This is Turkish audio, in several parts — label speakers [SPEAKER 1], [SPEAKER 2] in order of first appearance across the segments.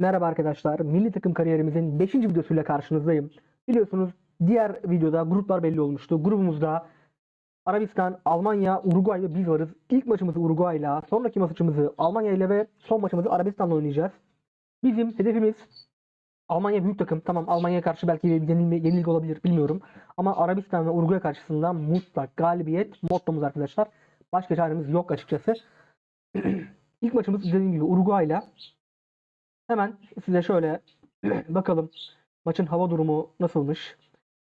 [SPEAKER 1] Merhaba arkadaşlar. Milli takım kariyerimizin 5. videosuyla karşınızdayım. Biliyorsunuz diğer videoda gruplar belli olmuştu. Grubumuzda Arabistan, Almanya, Uruguay ve biz varız. İlk maçımızı Uruguay'la, sonraki maçımızı Almanya ile ve son maçımızı Arabistan'la oynayacağız. Bizim hedefimiz Almanya büyük takım. Tamam Almanya'ya karşı belki yenilme, yenilgi olabilir bilmiyorum. Ama Arabistan ve Uruguay karşısında mutlak galibiyet mottomuz arkadaşlar. Başka çaremiz yok açıkçası. İlk maçımız dediğim gibi Uruguay'la. Hemen size şöyle bakalım maçın hava durumu nasılmış.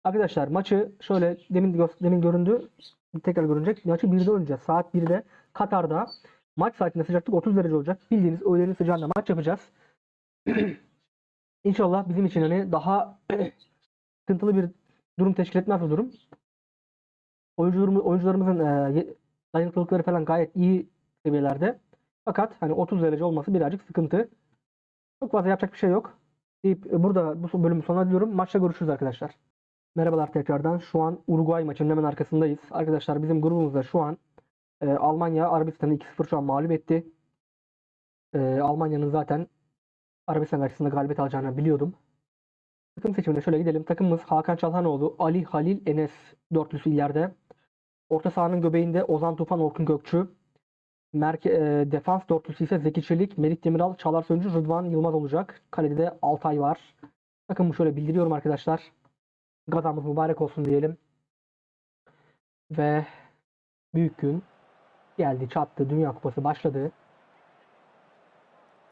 [SPEAKER 1] Arkadaşlar maçı şöyle demin demin göründü. Tekrar görünecek. Maçı 1'de oynayacağız. Saat 1'de Katar'da. Maç saatinde sıcaklık 30 derece olacak. Bildiğiniz öğlenin sıcağında maç yapacağız. İnşallah bizim için hani daha sıkıntılı bir durum teşkil etmez bu durum. Oyuncularımız, oyuncularımızın e, dayanıklılıkları falan gayet iyi seviyelerde. Fakat hani 30 derece olması birazcık sıkıntı. Çok fazla yapacak bir şey yok. Deyip e, burada bu bölümü sonlandırıyorum. Maçta görüşürüz arkadaşlar. Merhabalar tekrardan. Şu an Uruguay maçının hemen arkasındayız. Arkadaşlar bizim grubumuzda şu an e, Almanya Arabistan'ı 2-0 şu an mağlup etti. E, Almanya'nın zaten Arabistan karşısında galibiyet alacağını biliyordum. Takım seçimine şöyle gidelim. Takımımız Hakan Çalhanoğlu, Ali Halil Enes dörtlüsü ileride. Orta sahanın göbeğinde Ozan Tufan, Orkun Gökçü. Merke, e, defans dörtlüsü ise Zeki Çelik, Melik Demiral, Çağlar Söncü, Rıdvan Yılmaz olacak. Kalede de Altay var. Takımı şöyle bildiriyorum arkadaşlar. Gazamız mübarek olsun diyelim. Ve büyük gün geldi, çattı. Dünya Kupası başladı.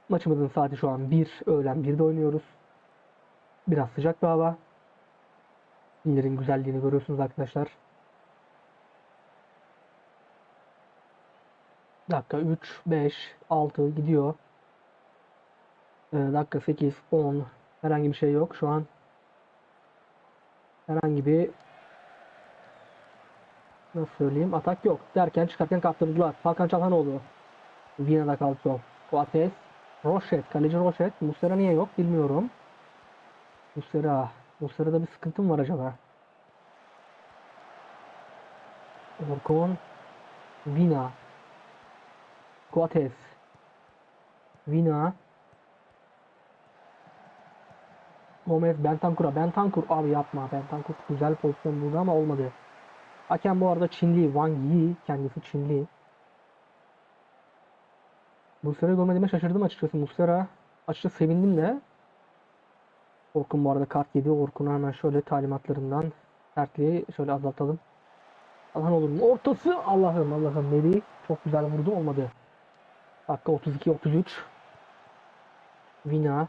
[SPEAKER 1] Maçımızın saati şu an 1, öğlen 1'de oynuyoruz. Biraz sıcak bir hava. İllerin güzelliğini görüyorsunuz arkadaşlar. Dakika 3, 5, 6 gidiyor. Ee, dakika 8, 10 herhangi bir şey yok şu an. Herhangi bir nasıl söyleyeyim atak yok. Derken çıkarken kaptırdılar. Hakan Çalhanoğlu. Viyana'da kaldı top. Fuates. Roşet. Kaleci Roşet. Muslera niye yok bilmiyorum. Muslera. Muslera'da bir sıkıntı mı var acaba? Orkun. Vina. Coates. Vina. Gomez Bentancur'a. Bentancur abi yapma. Bentancur güzel pozisyon buldu ama olmadı. Hakem bu arada Çinli. Wang Yi. Kendisi Çinli. Muslera'yı görmediğime şaşırdım açıkçası. Muslera açıkçası sevindim de. Orkun bu arada kart yedi. Orkun'a hemen şöyle talimatlarından sertliği şöyle azaltalım. Allah'ın olur mu? Ortası Allah'ım Allah'ım Melih çok güzel vurdu olmadı. Dakika 32-33. Vina.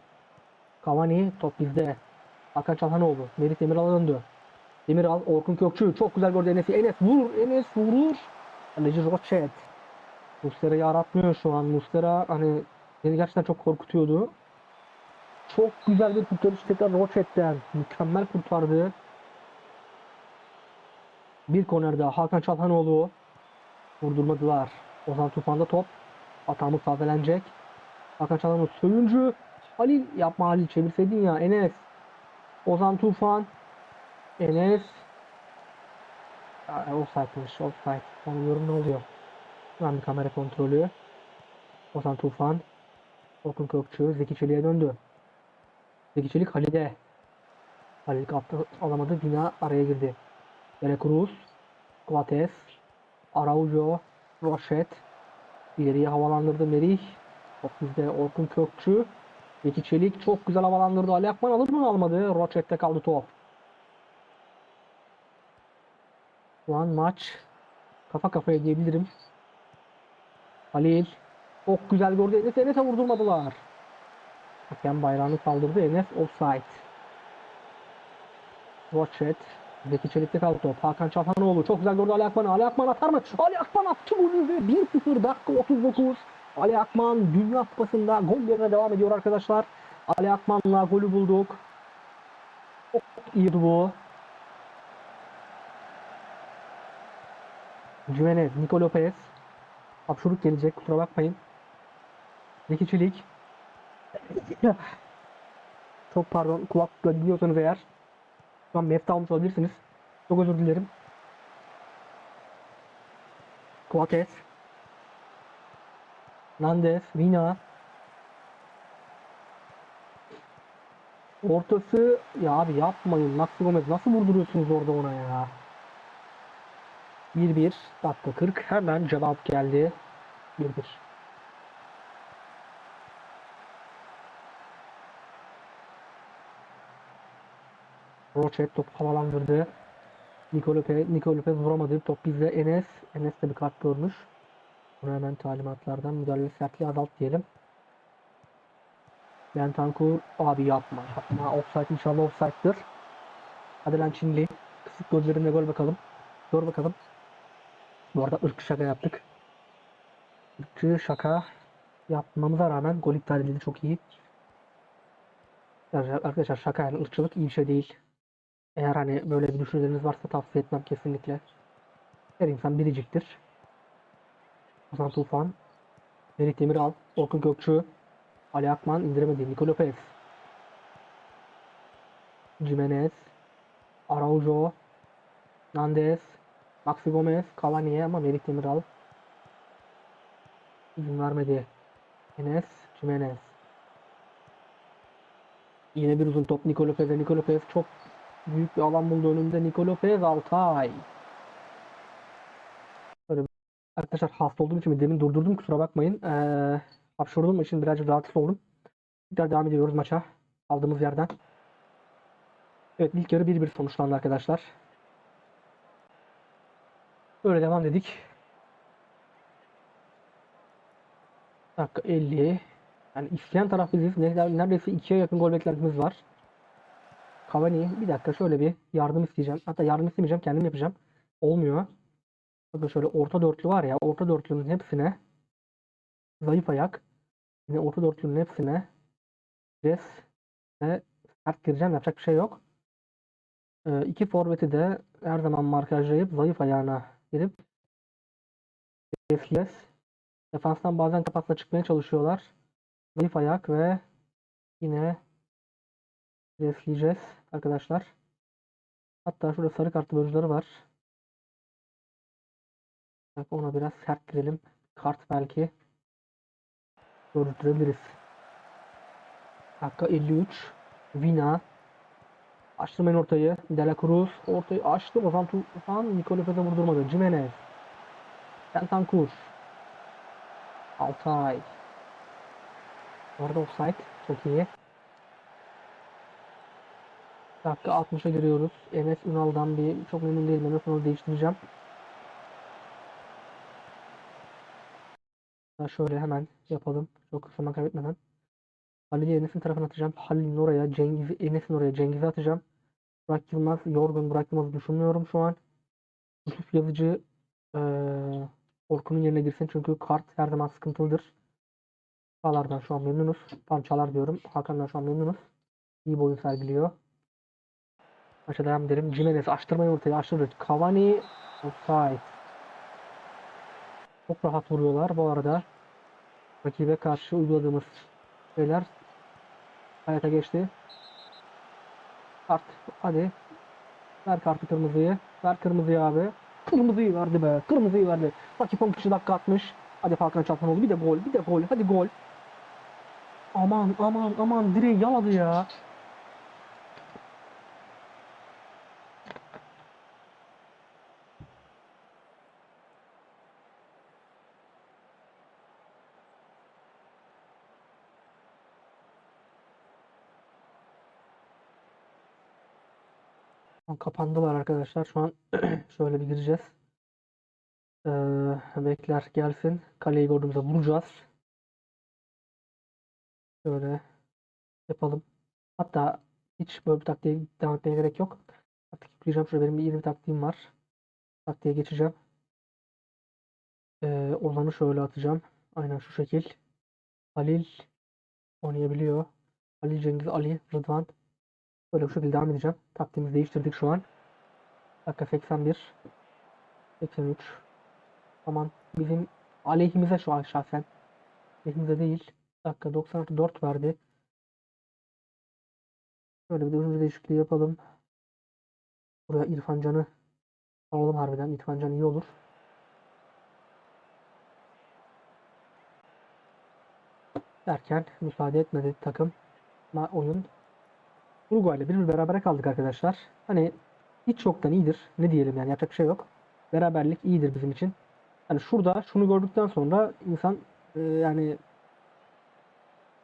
[SPEAKER 1] Cavani top bizde. Hakan Çalhanoğlu. Melih Demiral'a döndü. Demiral, Orkun Kökçü. Çok güzel gördü Enes'i. Enes vur. Enes vurur. Kaleci Roçet. Muslera'yı aratmıyor şu an. Muslera hani beni gerçekten çok korkutuyordu. Çok güzel bir kurtarış tekrar Roçet'ten. Mükemmel kurtardı. Bir korner daha. Hakan Çalhanoğlu. Vurdurmadılar. Ozan Tufan'da top. Hatamız tazelenecek. Hakan Çalhanoğlu söyüncü. Halil yapma Halil çevirseydin ya. Enes. Ozan Tufan. Enes. Offside'mış. Offside. Anlıyorum ne oluyor. Şu bir kamera kontrolü. Ozan Tufan. Orkun Kökçü. Zeki Çelik'e döndü. Zeki Çelik Halil'e. Halil kaptı alamadı. Bina araya girdi. Yere Cruz. Coates. Araujo. Roşet. İleriye havalandırdı Merih. Top bizde Orkun Kökçü. Zeki Çelik çok güzel havalandırdı. Ali Akman alır mı almadı. Roçet'te kaldı top. Şu an maç kafa kafaya diyebilirim. Halil çok güzel gördü. Enes Enes'e vurdurmadılar. Hakem bayrağını kaldırdı. Enes offside. Roçet. Zeki Çelik'te kaldı top. Hakan Çalhanoğlu çok güzel gördü Ali Akman'ı. Ali Akman atar mı? Ali Akman attı golü ve 1-0 dakika 39. Ali Akman Dünya Kupası'nda gol yerine devam ediyor arkadaşlar. Ali Akman'la golü bulduk. Çok iyiydi bu. Jimenez, Nico Lopez. Hapşuruk gelecek kusura bakmayın. Zeki Çelik. Çok pardon kulaklıkla dinliyorsanız eğer. Şu an mefta almış olabilirsiniz. Çok özür dilerim. Coates. Nandes, Vina. Ortası ya abi yapmayın. Maxi Gomez nasıl vurduruyorsunuz orada ona ya? 1-1 dakika 40 hemen cevap geldi. 1-1. Rochet top havalandırdı. Nico Lopez, Lopez vuramadı. Top bizde Enes. Enes de bir kart görmüş. Bunu hemen talimatlardan müdahale sertliği azalt diyelim. Bentancur abi yapma yapma offside inşallah offside'dır. Hadi lan Çinli. Kısık gözlerinde gol bakalım. Gör bakalım. Bu arada ırkçı şaka yaptık. Irkçı şaka yapmamıza rağmen gol iptal edildi çok iyi. Arkadaşlar şaka yani ırkçılık iyi bir şey değil. Eğer hani böyle bir düşünceleriniz varsa tavsiye etmem kesinlikle. Her insan biriciktir. Ozan Tufan, Merih Demiral, Orkun Gökçü, Ali Akman indiremedi. Nico Lopez. Jimenez. Araujo. Nandes. Maxi Gomez. Cavani'ye ama Merih Demiral. İzin vermedi. Enes. Jimenez. Yine bir uzun top Nico Lopez'e. Nico Lopez çok büyük bir alan buldu önünde. Nico Lopez Altay. Arkadaşlar hasta olduğum için demin durdurdum kusura bakmayın. Ee, hapşurduğum için birazcık rahatsız oldum. Tekrar devam ediyoruz maça. Aldığımız yerden. Evet ilk yarı 1-1 sonuçlandı arkadaşlar. Böyle devam dedik. Dakika 50. Yani isteyen taraf biziz. Ne- Neredeyse 2'ye yakın gol beklentimiz var. Cavani bir dakika şöyle bir yardım isteyeceğim. Hatta yardım istemeyeceğim kendim yapacağım. Olmuyor. Bakın şöyle orta dörtlü var ya orta dörtlünün hepsine zayıf ayak. Yine orta dörtlünün hepsine pres ve sert gireceğim. Yapacak bir şey yok. Ee, iki forveti de her zaman markajlayıp zayıf ayağına girip presleyeceğiz. Defanstan bazen kapakla çıkmaya çalışıyorlar. Zayıf ayak ve yine presleyeceğiz arkadaşlar. Hatta şurada sarı kartlı oyuncuları var. Bak ona biraz sert girelim. Kart belki gördürebiliriz. Dakika 53. Vina. Açtırmayın ortayı. De La Cruz. Ortayı açtı. Ozan Tufan. Nikola Lopez'e vurdurmadı. Jimenez. Bentancur. Altay. Bu arada offside. Çok iyi. Dakika 60'a giriyoruz. Enes Ünal'dan bir çok memnun değilim. Enes Ünal'ı değiştireceğim. Şöyle hemen yapalım. Çok zaman kaybetmeden. Halil'i Enes'in tarafına atacağım. Halil'in oraya, Cengiz'i Enes'in oraya, Cengiz'i atacağım. Burak Yılmaz, yorgun Burak Yılmaz'ı düşünmüyorum şu an. Yusuf Yazıcı eee Orkun'un yerine girsin çünkü kart her zaman sıkıntılıdır. Çağlar'dan şu an memnunuz. Tam Çağlar diyorum. Hakan'dan şu an memnunuz. İyi boyun sergiliyor. Maça devam edelim. Jimenez açtırmayı ortaya açtırdı. Cavani offside. Çok rahat vuruyorlar bu arada. Rakibe karşı uyguladığımız şeyler hayata geçti. Kart. Hadi. Ver kartı kırmızıyı. Ver kırmızıyı abi. Kırmızıyı verdi be. Kırmızıyı verdi. Rakip 10 kişi dakika atmış. Hadi Hakan Çalhanoğlu bir de gol. Bir de gol. Hadi gol. Aman aman aman direği yaladı ya. An Kapandılar arkadaşlar. Şu an şöyle bir gireceğiz. Ee, bekler gelsin. Kaleyi gördüğümüzde vuracağız. Şöyle yapalım. Hatta hiç böyle bir taktiğe devam etmeye gerek yok. Taktik yükleyeceğim. Şurada benim bir yeni bir taktiğim var. Taktiğe geçeceğim. Ee, Ozan'ı şöyle atacağım. Aynen şu şekil. Halil oynayabiliyor. Halil Cengiz, Ali, Rıdvan. Böyle bu şekilde devam edeceğim. Taktiğimizi değiştirdik şu an. Dakika 81. 83. Aman bizim aleyhimize şu an şahsen. Aleyhimize değil. Dakika 96 4 verdi. Şöyle bir de oyuncu değişikliği yapalım. Buraya İrfan Can'ı alalım harbiden. İrfan Can iyi olur. Derken müsaade etmedi takım. Oyun Uruguay'la bir berabere kaldık arkadaşlar. Hani hiç çoktan iyidir. Ne diyelim yani yapacak şey yok. Beraberlik iyidir bizim için. Hani şurada şunu gördükten sonra insan e, yani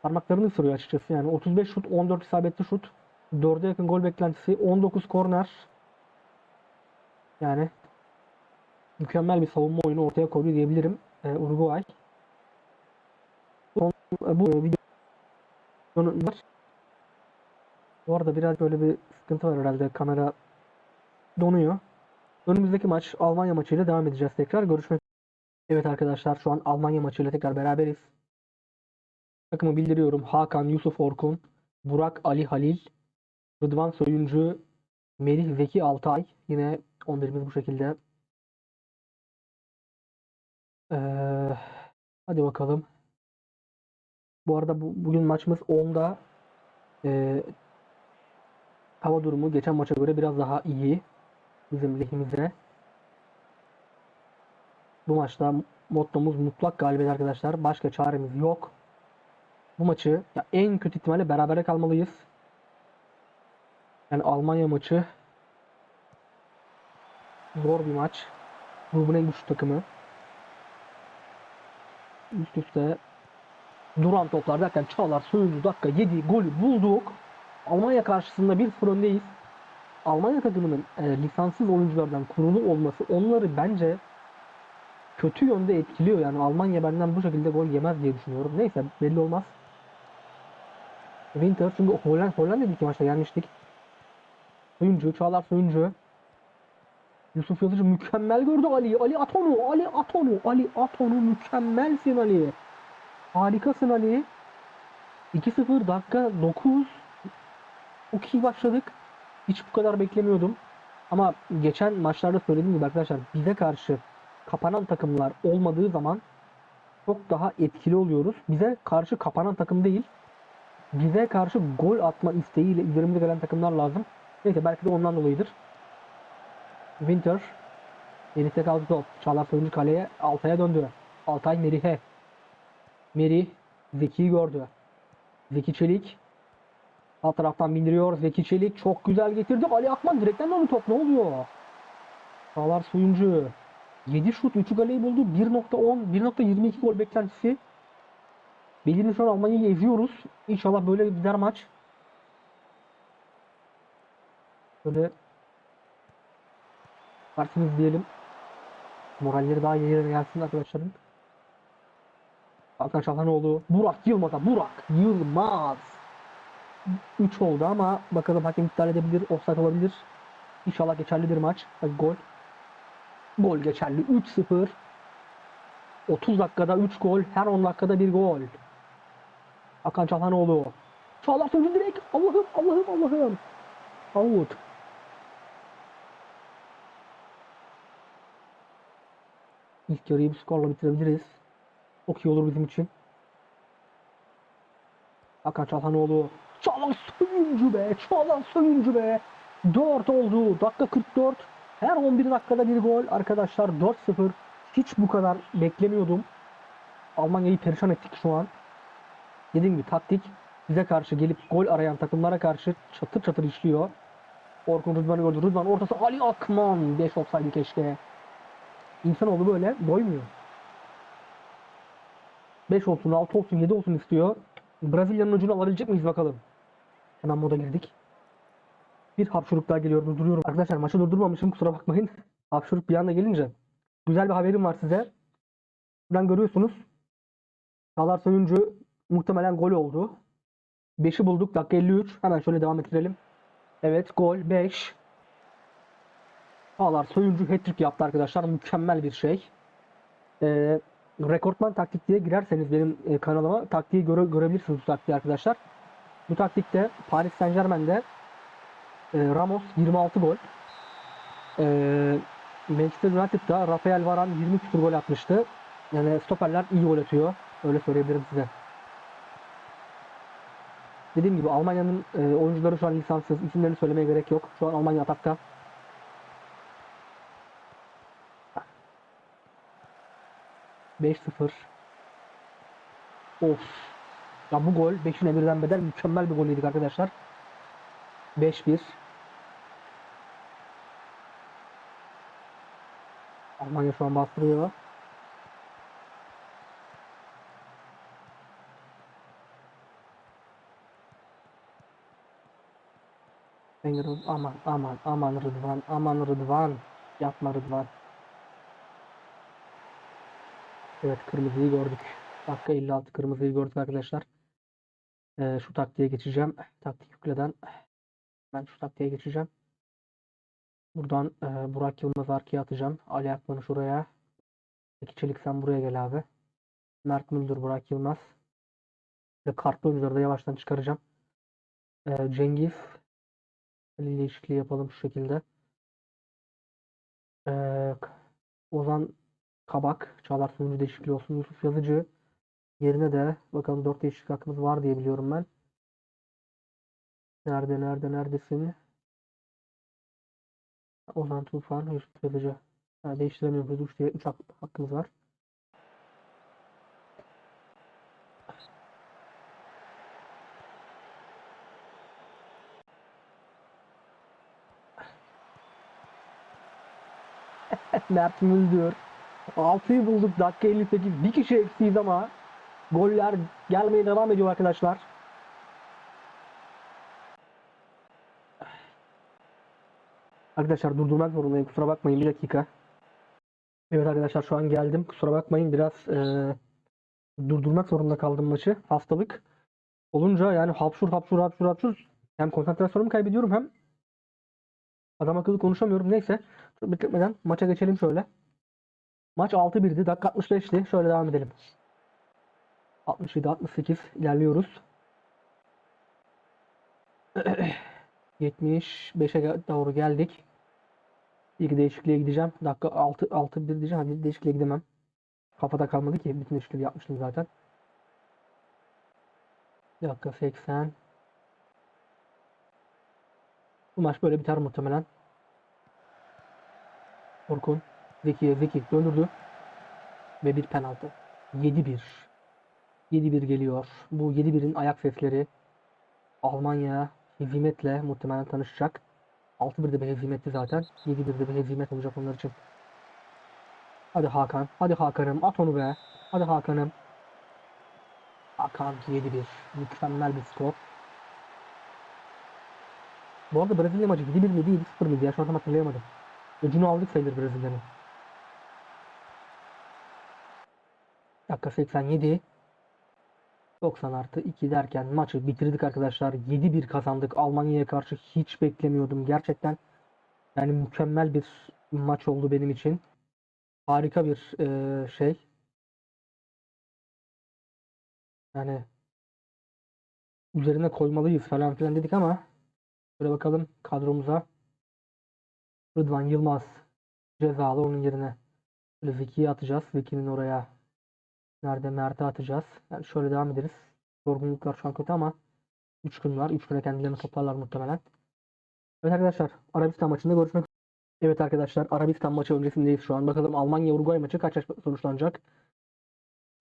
[SPEAKER 1] parmaklarını ısırıyor açıkçası. Yani 35 şut, 14 isabetli şut, 4'e yakın gol beklentisi, 19 korner. Yani mükemmel bir savunma oyunu ortaya koydu diyebilirim e, Uruguay. Son, e, bu var. Bu arada biraz böyle bir sıkıntı var herhalde. Kamera donuyor. Önümüzdeki maç Almanya maçıyla devam edeceğiz tekrar. Görüşmek Evet arkadaşlar şu an Almanya maçıyla tekrar beraberiz. Takımı bildiriyorum. Hakan, Yusuf Orkun, Burak Ali Halil, Rıdvan Soyuncu, Melih Zeki Altay. Yine 11'imiz bu şekilde. Ee, hadi bakalım. Bu arada bu, bugün maçımız 10'da. Ee, hava durumu geçen maça göre biraz daha iyi. Bizim lehimize. Bu maçta mottomuz mutlak galibiyet arkadaşlar. Başka çaremiz yok. Bu maçı ya en kötü ihtimalle berabere kalmalıyız. Yani Almanya maçı zor bir maç. Grubun en güçlü takımı. Üst üste duran toplar derken Çağlar Soyuncu dakika 7 golü bulduk. Almanya karşısında 1-0 öndeyiz. Almanya takımının e, lisanssız oyunculardan kurulu olması onları bence kötü yönde etkiliyor. Yani Almanya benden bu şekilde gol yemez diye düşünüyorum. Neyse belli olmaz. Winter çünkü Hollanda, Hollanda'da iki maçta yenmiştik. Oyuncu, Çağlar Soyuncu. Yusuf Yazıcı mükemmel gördü Ali. Ali Atonu, Ali Atonu, Ali Atonu mükemmelsin Ali. Harikasın Ali. 2-0 dakika 9. Çok iyi başladık. Hiç bu kadar beklemiyordum. Ama geçen maçlarda söylediğim gibi arkadaşlar bize karşı kapanan takımlar olmadığı zaman çok daha etkili oluyoruz. Bize karşı kapanan takım değil, bize karşı gol atma isteğiyle üzerimize gelen takımlar lazım. Neyse belki de ondan dolayıdır. Winter Melih'te kaldı top. Çağlar Soyuncu kaleye Altay'a döndü. Altay Merih'e. Merih Zeki'yi gördü. Zeki Çelik Sağ taraftan bindiriyor. Zeki Çelik çok güzel getirdi. Ali Akman direkten döndü top. Ne oluyor? Çağlar Soyuncu 7 şut 3'ü galeyi buldu. 1.10 1.22 gol beklentisi. Belirli an Almanya'yı eziyoruz. İnşallah böyle gider maç. Böyle Partimiz diyelim. Moralleri daha yerine gelsin arkadaşlarım. Hakan Çalhanoğlu. Burak Yılmaz'a. Burak Yılmaz. 3 oldu ama bakalım hakem iptal edebilir. Offside olabilir. İnşallah geçerlidir maç. Hadi gol. Gol geçerli. 3-0. 30 dakikada 3 gol. Her 10 dakikada bir gol. Hakan Çalhanoğlu. Çağlar Soyuncu direkt. Allah'ım Allah'ım Allah'ım. Out. İlk yarıyı bu skorla bitirebiliriz. Çok iyi olur bizim için. Hakan Çalhanoğlu. Çağlar Soyuncu be. Çağlar Soyuncu be. 4 oldu. Dakika 44. Her 11 dakikada bir gol. Arkadaşlar 4-0. Hiç bu kadar beklemiyordum. Almanya'yı perişan ettik şu an. Dediğim gibi taktik bize karşı gelip gol arayan takımlara karşı çatır çatır işliyor. Orkun Rıdvan'ı gördü. Rıdvan ortası Ali Akman. 5 olsaydı keşke. İnsanoğlu böyle doymuyor. 5 olsun, 6 olsun, 7 olsun istiyor. Brezilya'nın ucunu alabilecek miyiz bakalım. Hemen moda girdik. Bir hapşuruk daha geliyor. Durduruyorum. Arkadaşlar maçı durdurmamışım. Kusura bakmayın. Hapşuruk bir anda gelince. Güzel bir haberim var size. Buradan görüyorsunuz. Çağlar Soyuncu muhtemelen gol oldu. 5'i bulduk. Dakika 53. Hemen şöyle devam ettirelim. Evet gol 5. Çağlar Soyuncu hat-trick yaptı arkadaşlar. Mükemmel bir şey. Ee, rekortman taktik diye girerseniz benim e, kanalıma taktiği göre, görebilirsiniz bu taktiği arkadaşlar. Bu taktikte Paris Saint Germain'de e, Ramos 26 gol. E, Manchester United'da Rafael Varane 20 küsur gol atmıştı. Yani stoperler iyi gol atıyor. Öyle söyleyebilirim size. Dediğim gibi Almanya'nın e, oyuncuları şu an lisanssız. İsimlerini söylemeye gerek yok. Şu an Almanya atakta. Beş sıfır. Of. Ya bu gol 5'ine birden bedel mükemmel bir gol arkadaşlar. 5-1. Almanya şu an bastırıyor. Aman aman aman Rıdvan aman Rıdvan yapma Rıdvan. Evet kırmızıyı gördük. Dakika 56 kırmızıyı gördük arkadaşlar. Ee, şu taktiğe geçeceğim. Taktik yükleden. Ben şu taktiğe geçeceğim. Buradan e, Burak Yılmaz arkaya atacağım. Ali Akman'ı şuraya. Peki Çelik sen buraya gel abi. Mert Müldür, Burak Yılmaz. Ve kartlı oyuncuları da yavaştan çıkaracağım. Ee, Cengiz. Ali ile eşitliği yapalım şu şekilde. Ee, Ozan Kabak. Çağlar sunucu değişikliği olsun. Yusuf Yazıcı. Yerine de bakalım 4 değişiklik hakkımız var diye biliyorum ben. Nerede nerede neredesin? Ozan Tufan, Yusuf Yazıcı. Ha, değiştiremiyoruz. 3 diye 3 hakkımız var. Mert Müldür. 6'yı bulduk. Dakika 58. Bir kişi eksiyiz ama goller gelmeye devam ediyor arkadaşlar. Arkadaşlar durdurmak zorundayım. Kusura bakmayın bir dakika. Evet arkadaşlar şu an geldim. Kusura bakmayın biraz eee, durdurmak zorunda kaldım maçı. Hastalık olunca yani hapşur hapşur hapşur hapşur hem konsantrasyonumu kaybediyorum hem adam akıllı konuşamıyorum. Neyse bekletmeden maça geçelim şöyle. Maç 6-1'di. Dakika 65'ti. Şöyle devam edelim. 67-68 ilerliyoruz. 75'e gel- doğru geldik. İlk değişikliğe gideceğim. Dakika 6 6 1 diyeceğim. Hadi değişikliğe gidemem. Kafada kalmadı ki. Bütün değişikliği yapmıştım zaten. Dakika 80. Bu maç böyle biter muhtemelen. Orkun. Zeki'ye Zeki döndürdü. Ve bir penaltı. 7-1. 7-1 geliyor. Bu 7-1'in ayak sesleri Almanya hezimetle muhtemelen tanışacak. 6-1'de bir hezimetti zaten. 7-1'de bir hezimet olacak onlar için. Hadi Hakan. Hadi Hakan'ım. At onu be. Hadi Hakan'ım. Hakan 7-1. Mükemmel bir skor. Bu arada Brezilya maçı 7-1 miydi 7-0 mıydı ya? Şu an tam hatırlayamadım. Ucunu aldık sayılır Brezilya'nın. Dakika 87. 90 artı 2 derken maçı bitirdik arkadaşlar. 7-1 kazandık. Almanya'ya karşı hiç beklemiyordum. Gerçekten yani mükemmel bir maç oldu benim için. Harika bir eee, şey. Yani üzerine koymalıyız falan filan dedik ama şöyle bakalım kadromuza. Rıdvan Yılmaz cezalı onun yerine Zeki'yi atacağız. Zeki'nin oraya nerede Mert'i atacağız. Yani şöyle devam ederiz. Yorgunluklar şu an kötü ama 3 gün var. 3 güne kendilerini toplarlar muhtemelen. Evet arkadaşlar Arabistan maçında görüşmek üzere. Evet arkadaşlar Arabistan maçı öncesindeyiz şu an. Bakalım Almanya Uruguay maçı kaç kaç sonuçlanacak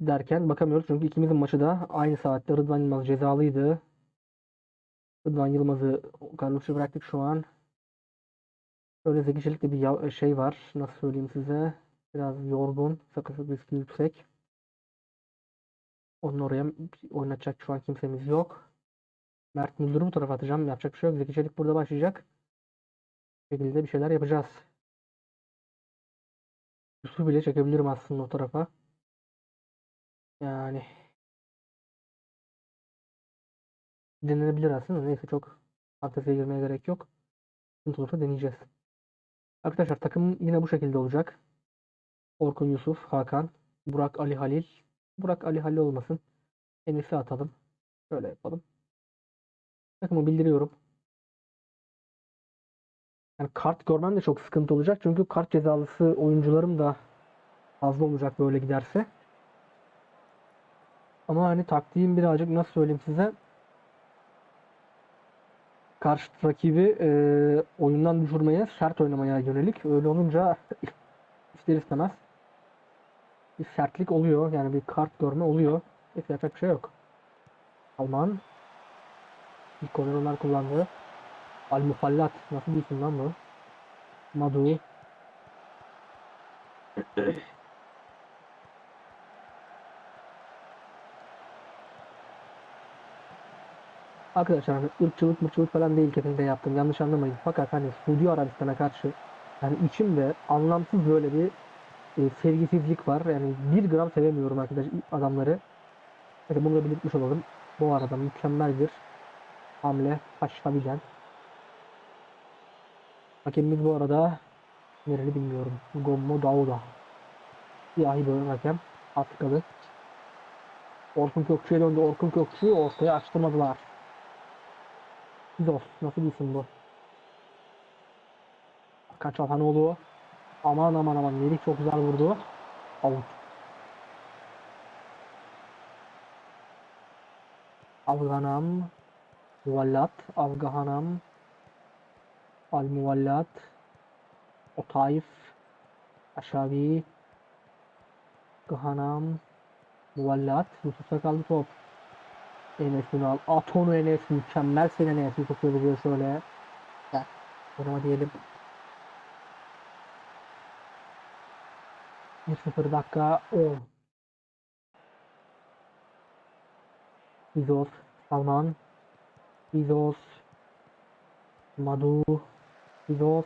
[SPEAKER 1] derken bakamıyoruz. Çünkü ikimizin maçı da aynı saatte. Rıdvan Yılmaz cezalıydı. Rıdvan Yılmaz'ı kadro dışı bıraktık şu an. Öyle zekicilikte bir şey var. Nasıl söyleyeyim size? Biraz yorgun. Sakatlık riski yüksek. Onun oraya oynatacak şu an kimsemiz yok. Mert Müldür'ü bu tarafa atacağım. Yapacak bir şey yok. Zeki Çelik burada başlayacak. Bu şekilde bir şeyler yapacağız. Yusuf bile çekebilirim aslında o tarafa. Yani denenebilir aslında. Neyse çok fanteziye girmeye gerek yok. Sıkıntı olursa deneyeceğiz. Arkadaşlar takım yine bu şekilde olacak. Orkun Yusuf, Hakan, Burak Ali Halil. Burak Ali Halil olmasın. Enes'i atalım. Şöyle yapalım. Takımı bildiriyorum. Yani kart görmem de çok sıkıntı olacak. Çünkü kart cezalısı oyuncularım da fazla olacak böyle giderse. Ama hani taktiğim birazcık nasıl söyleyeyim size. Karşı rakibi e, oyundan düşürmeye, sert oynamaya yönelik. Öyle olunca ister istemez bir sertlik oluyor. Yani bir kart görme oluyor. Hiç yapacak bir şey yok. Alman. İlk golü onlar kullandı. Al Mufallat. Nasıl bir isim lan bu? Madu. Arkadaşlar hani ırkçılık mırçılık falan değil kesinlikle yaptım. Yanlış anlamayın. Fakat hani Suudi Arabistan'a karşı yani içimde anlamsız böyle bir e, sevgisizlik var. Yani bir gram sevemiyorum arkadaş adamları. Hadi bunu da belirtmiş olalım. Bu arada mükemmel bir hamle Haşhabi'den. Hakemimiz bu arada nereli bilmiyorum. Gommo Dauda. Siyahi bir hakem. Afrikalı. Orkun Kökçü'ye döndü. Orkun Kökçü'yü ortaya açtırmadılar. Zor. Nasıl bir isim bu? Hakan Çalhanoğlu. Aman aman aman. Melih çok güzel vurdu. Out. Afganam. Muvallat. Afganam. Al Muvallat. Otayf. Aşavi. Gahanam. Muvallat. Yusuf'a kaldı top. Enes Ünal. At onu Enes. Mükemmel sen Enes. Yusuf yazıyor şöyle. Gel. Oynama diyelim. 1-0 dakika 10. Bizos. Salman. Bizos. Madu. Bizos.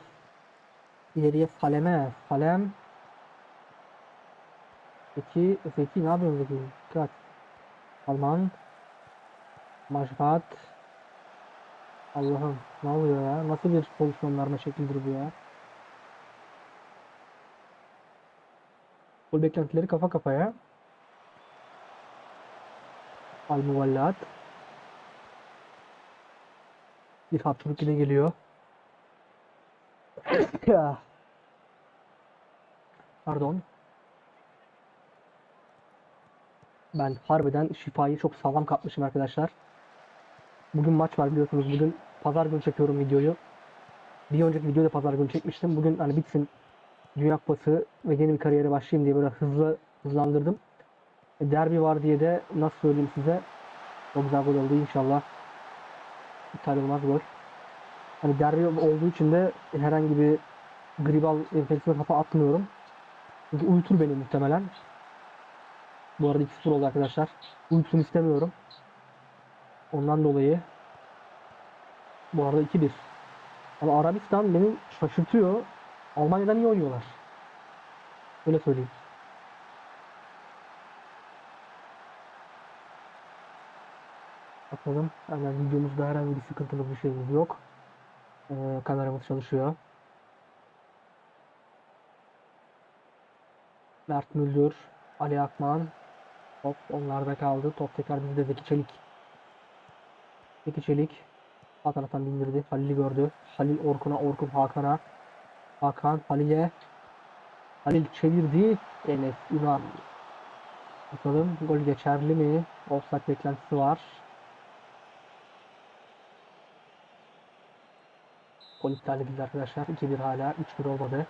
[SPEAKER 1] İleriye Salem'e. Salem. Zeki. Zeki ne yapıyorsun Zeki? Dikkat. Salman. Maşkat. Allah'ım ne oluyor ya? Nasıl bir pozisyon verme şeklidir bu ya? Gol beklentileri kafa kafaya. Al Muvallat. Bir hapçılık yine geliyor. Pardon. Ben harbiden şifayı çok sağlam kapmışım arkadaşlar. Bugün maç var biliyorsunuz. Bugün pazar günü çekiyorum videoyu. Bir önceki videoda pazar günü çekmiştim. Bugün hani bitsin Dünya Kupası ve yeni bir kariyere başlayayım diye böyle hızlı hızlandırdım. E, derbi var diye de nasıl söyleyeyim size çok güzel gol oldu inşallah. İptal olmaz gol. Hani derbi olduğu için de herhangi bir gribal enfeksiyon kafa atmıyorum. Çünkü uyutur beni muhtemelen. Bu arada 2-0 oldu arkadaşlar. Uyutsun istemiyorum. Ondan dolayı bu arada 2-1. Ama Arabistan beni şaşırtıyor. Almanya'dan iyi oynuyorlar. Öyle söyleyeyim. Bakalım. Hemen videomuzda herhangi bir sıkıntılı bir şeyimiz yok. Ee, kameramız çalışıyor. Mert Müldür, Ali Akman. Top onlarda kaldı. Top tekrar bizde Zeki Çelik. Zeki Çelik. Sağ taraftan bindirdi. Halil'i gördü. Halil Orkun'a, Orkun Hakan'a. Hakan Halil'e. Halil çevirdi. Enes Ünal. Bakalım gol geçerli mi? Offside beklentisi var. Gol iptal edildi arkadaşlar. 2-1 hala. 3-1 olmadı.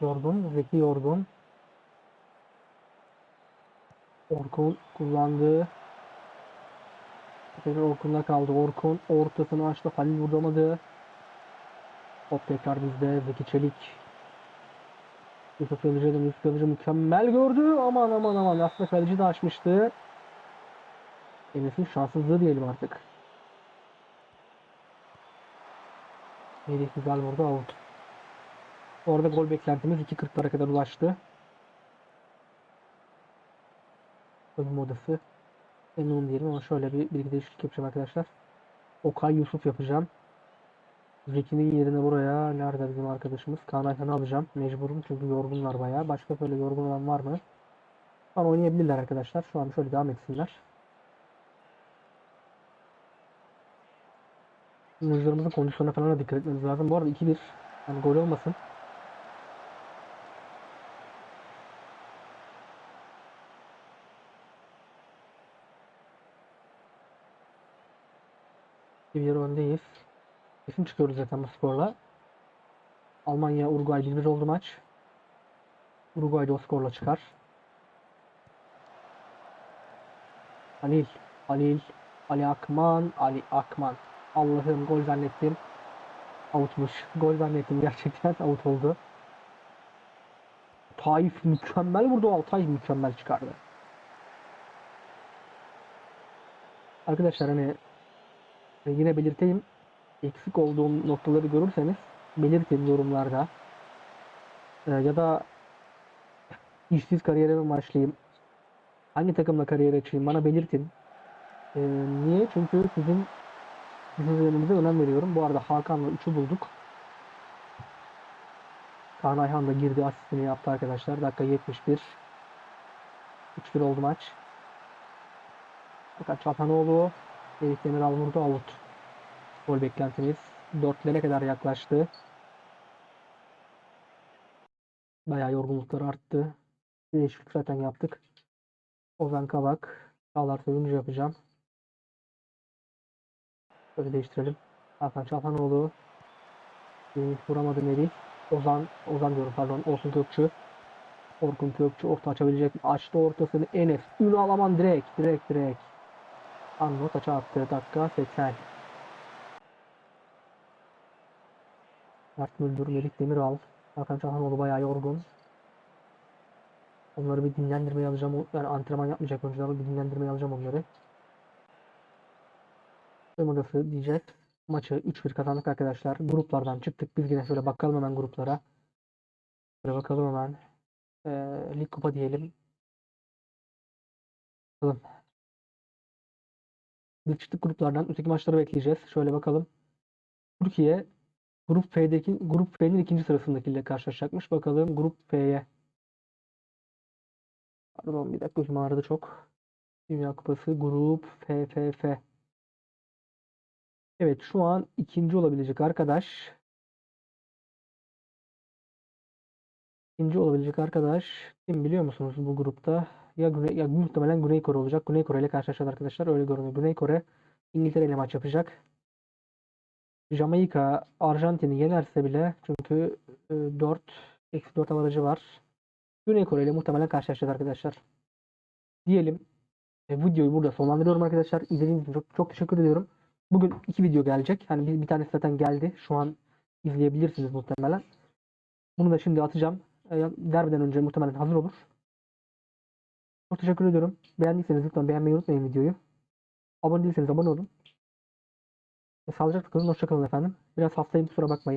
[SPEAKER 1] Yorgun. Zeki Yorgun. Orkun kullandı. Tekrar Orkun'da kaldı. Orkun ortasını açtı. Halil vuramadı. Top tekrar bizde. Zeki Çelik. Yusuf Yazıcı da Yusuf Yazıcı mükemmel gördü. Aman aman aman. Aslında kaleci de açmıştı. Enes'in şanssızlığı diyelim artık. Melih güzel vurdu. Out. Orada gol beklentimiz 2.40'lara kadar ulaştı. Oyun modası. Emin değilim ama şöyle bir, iki değişiklik yapacağım arkadaşlar. Okay Yusuf yapacağım. Zeki'nin yerine buraya nerede bizim arkadaşımız? Kaan Ayhan'ı alacağım. Mecburum çünkü yorgunlar bayağı. Başka böyle yorgun olan var mı? An oynayabilirler arkadaşlar. Şu an şöyle devam etsinler. Oyuncularımızın kondisyonuna falan da dikkat etmemiz lazım. Bu arada 2-1 yani gol olmasın. Bir öndeyiz. Kesin çıkıyoruz zaten bu skorla. Almanya Uruguay 1-1 oldu maç. Uruguay da o skorla çıkar. Halil. Halil. Ali Akman, Ali Akman. Allah'ım gol zannettim. Outmuş. Gol zannettim gerçekten out oldu. Taif mükemmel vurdu. Altay mükemmel çıkardı. Arkadaşlar hani e, yine belirteyim. Eksik olduğum noktaları görürseniz belirtin yorumlarda. E, ya da işsiz kariyerime başlayayım. Hangi takımla kariyer açayım bana belirtin. E, niye? Çünkü sizin düşüncelerinize önem veriyorum. Bu arada Hakan'la 3'ü bulduk. Kaan Ayhan da girdi asistini yaptı arkadaşlar. Dakika 71. 3-1 oldu maç. Fakat Çapanoğlu Elif Demiral vurdu out. Gol beklentimiz 4'lere kadar yaklaştı. Bayağı yorgunluklar arttı. Değişiklik zaten yaptık. Ozan Kabak. Çağlar Söyüncü yapacağım. Böyle değiştirelim. Hakan Çapanoğlu. Yunus vuramadı Melih. Ozan, Ozan diyorum pardon. Olsun Gökçü. Orkun Gökçü orta açabilecek mi? Açtı ortasını Enes. Ünal Aman direkt, direkt, direkt. Anno taça attı. Dakika 80. Mert Müldür, Melih Demiral. Hakan Çalhanoğlu bayağı yorgun. Onları bir dinlendirmeye alacağım. Yani antrenman yapmayacak oyuncuları bir dinlendirmeye alacağım onları. Soyunma odası diyecek. Maçı 3-1 kazandık arkadaşlar. Gruplardan çıktık. Biz yine şöyle bakalım hemen gruplara. Şöyle bakalım hemen. Ee, Lig Kupa diyelim. Bakalım. Çıktık gruplardan. Öteki maçları bekleyeceğiz. Şöyle bakalım. Türkiye Grup F'deki Grup F'nin ikinci sırasındakiyle karşılaşacakmış. Bakalım Grup F'ye. Pardon bir dakika gözüm ağrıdı çok. Dünya Kupası Grup F F F. Evet şu an ikinci olabilecek arkadaş. İkinci olabilecek arkadaş kim biliyor musunuz bu grupta? Ya Güney ya muhtemelen Güney Kore olacak. Güney Kore ile karşılaşacak arkadaşlar. Öyle görünüyor. Güney Kore İngiltere ile maç yapacak. Jamaika Arjantin'i yenerse bile çünkü e, 4 eksi 4 avarajı var. Güney Kore ile muhtemelen karşılaşacak arkadaşlar. Diyelim. E, videoyu burada sonlandırıyorum arkadaşlar. İzlediğiniz için çok, çok teşekkür ediyorum. Bugün iki video gelecek. Hani bir, bir tanesi zaten geldi. Şu an izleyebilirsiniz muhtemelen. Bunu da şimdi atacağım. E, derbiden önce muhtemelen hazır olur. Çok teşekkür ediyorum. Beğendiyseniz lütfen beğenmeyi unutmayın videoyu. Abone değilseniz abone olun. Sağlıcakla kalın. Hoşça kalın efendim. Biraz hastayım kusura bakmayın.